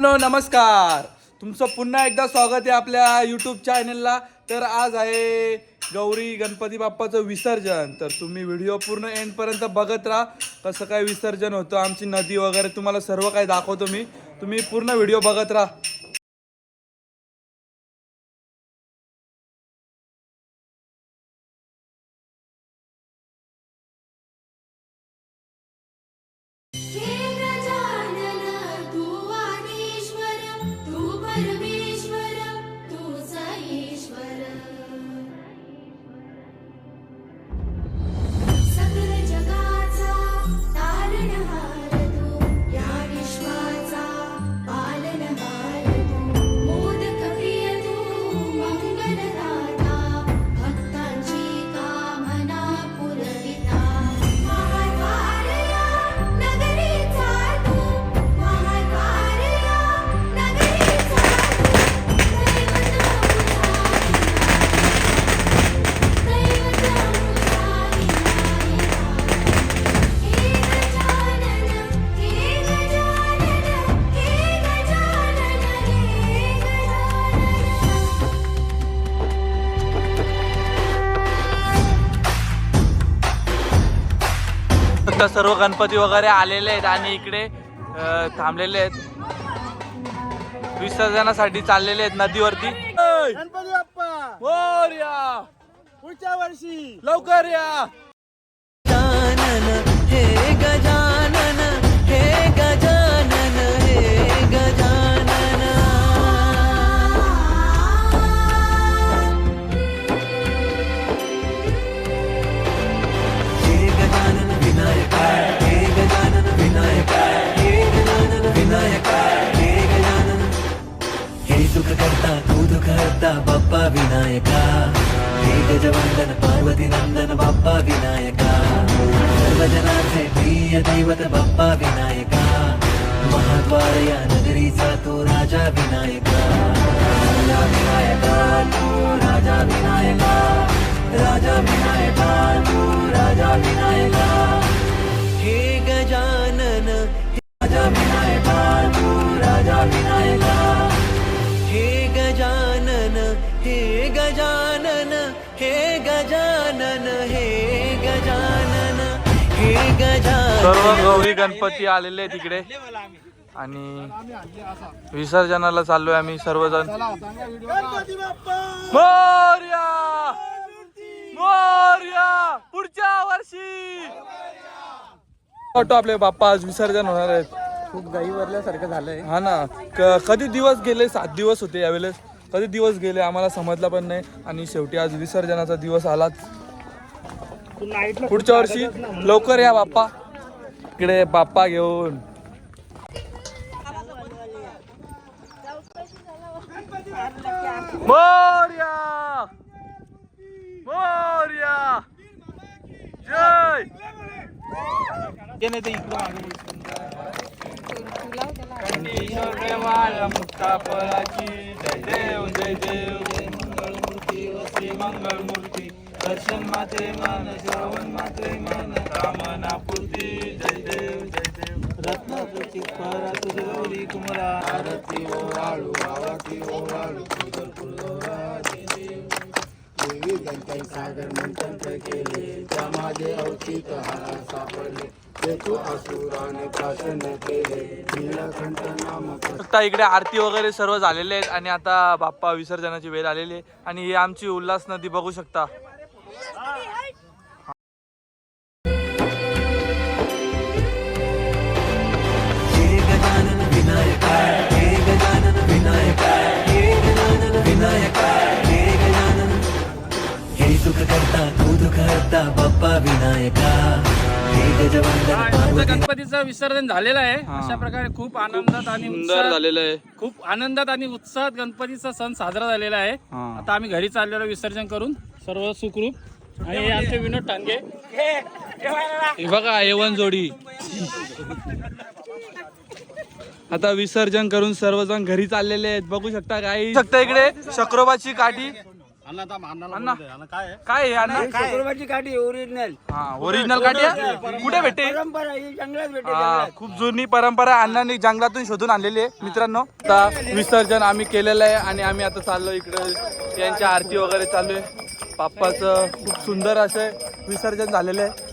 No नमस्कार. तुमचं पुन्हा एकदा स्वागत आहे आपल्या यूट्यूब चॅनलला तर आज आहे गौरी गणपती बाप्पाचं विसर्जन. तर तुम्ही व्हिडिओ पूर्ण एंडपर्यंत बघत राहा. कसं काय विसर्जन होतं आमची नदी वगैरे तुम्हाला सर्व काही दाखवतो मी. तुम्ही पूर्ण व्हिडिओ बघत राहा. आता सर्व गणपती वगैरे आलेले आहेत आणि इकडे अं, थांबलेले आहेत. विसर्जनासाठी चाललेले आहेत नदीवरती. गणपती बाप्पा! मोरया पुढच्या वर्षी! लवकर या! हे गजानन गजवंदन पार्वती नंदन बाप्पा विनायका सर्वजनाचे प्रिय दैवत बाप्पा विनायका महाद्वार या नगरीचा तो राजा विनायका गजानन हे गजानन हे गजानन हे सर्व गजानन गौरी गणपती आलेले आहेत तिकडे आणि विसर्जनाला चाललोय आम्ही सर्वजण. मोर्या! मोर्या! पुढच्या वर्षी! वाटतो आपले बाप्पा आज विसर्जन होणार आहेत. खूप गाई वरल्यासारखं झालंय. हा ना. क- कधी दिवस गेले? सात दिवस होते यावेळेस. कधी दिवस गेले आम्हाला समजला पण नाही आणि शेवटी आज विसर्जनाचा दिवस आलाच. पुढच्या वर्षी लवकर या बाप्पा. इकडे बाप्पा घेऊन. मोर्या! मोर्या! जय! कंठीश्वर जय देव जय देव. मंगलमूर्ती श्री मंगलमूर्ती. दर्शन मात्रे मन श्रवण मात्रे मन. कामना पूर्ती जय देव जय देव. रत्नाकृती फळा तुझी कुमरा. आरती ओवाळू आरती ओवाळू. देवी. गणपती सागर मंत्र केले. त्यामागे अवचित हार सापडले. ते तू असुराने प्राशन केले नीलकंठ नाम आता इकडे आरती वगैरे सर्व झालेले आहेत आणि आता बाप्पा विसर्जनाची वेळ आलेली आहे. आणि ही आमची उल्हास नदी बघू शकता. हे हे हे हे हे सुख करता तू दुःख हरता बाप्पा विनायका. आमचं गणपतीचं विसर्जन झालेलं आहे. अशा प्रकारे खूप आनंदात आणि सुंदर झालेलं आहे. खूप आनंदात आणि उत्साहात गणपतीचा सण साजरा झालेला आहे. हा. आता आम्ही घरी चाललेलो विसर्जन करून. सर्व सुखरूप. आणि हे आमचे विनोद टांगे. हे बघा एवन जोडी. आता विसर्जन करून सर्वजण घरी चाललेले आहेत. बघू शकता काही शकता इकडे शक्रोबाची काठी. अण्णा काय आहे? अण्णा शुक्रवारची काठी ओरिजिनल हा ओरिजिनल काठी आहे? कुठे भेटते? परंपरा ही जंगलात भेटते हा खूप जुनी परंपरा अण्णांनी जंगलातून शोधून आणलेली आहे मित्रांनो. आता विसर्जन आम्ही केलेलं आहे आणि आम्ही आता चाललो इकडे. यांची आरती वगैरे चालू आहे. बाप्पाचं खूप सुंदर असं विसर्जन झालेलं आहे.